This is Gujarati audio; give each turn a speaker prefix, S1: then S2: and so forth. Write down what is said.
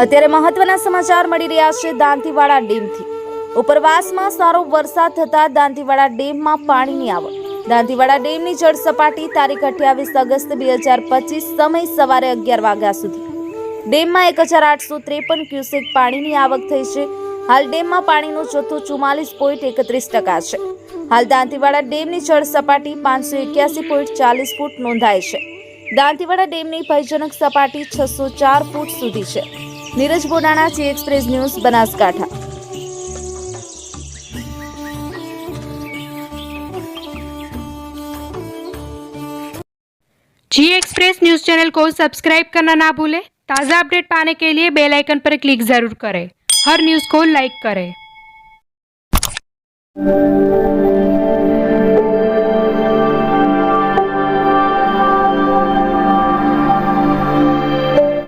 S1: અત્યારે મહત્વના સમાચાર મળી રહ્યા છે દાંતીવાડા ડેમથી. ઉપરવાસમાં સારો વરસાદ થતા દાંતીવાડા ડેમમાં પાણીની આવક. દાંતીવાડા ડેમની જળ સપાટી તારીખ અઠ્યાવીસ ઓગસ્ટ બે હજાર પચીસ સમય સવારે અગિયાર વાગ્યા સુધી. ડેમમાં એક હજાર આઠસો ત્રેપન ક્યુસેક પાણીની આવક થઈ છે. હાલ ડેમમાં પાણીનું જથ્થો ચુમ્માલીસ પોઈન્ટ એકત્રીસ ટકા છે. હાલ દાંતીવાડા ડેમની જળ સપાટી પાંચસો એક્યાસી પોઈન્ટ ચાલીસ ફૂટ નોંધાય છે. દાંતીવાડા ડેમની ભયજનક સપાટી છસો ચાર ફૂટ સુધી છે. Neeraj Bodana G express news Banaskantha
S2: G express news channel को सब्सक्राइब करना ना भूलें ताज़ा अपडेट पाने के लिए बेल आइकन पर क्लिक ज़रूर करें हर न्यूज़ को लाइक करें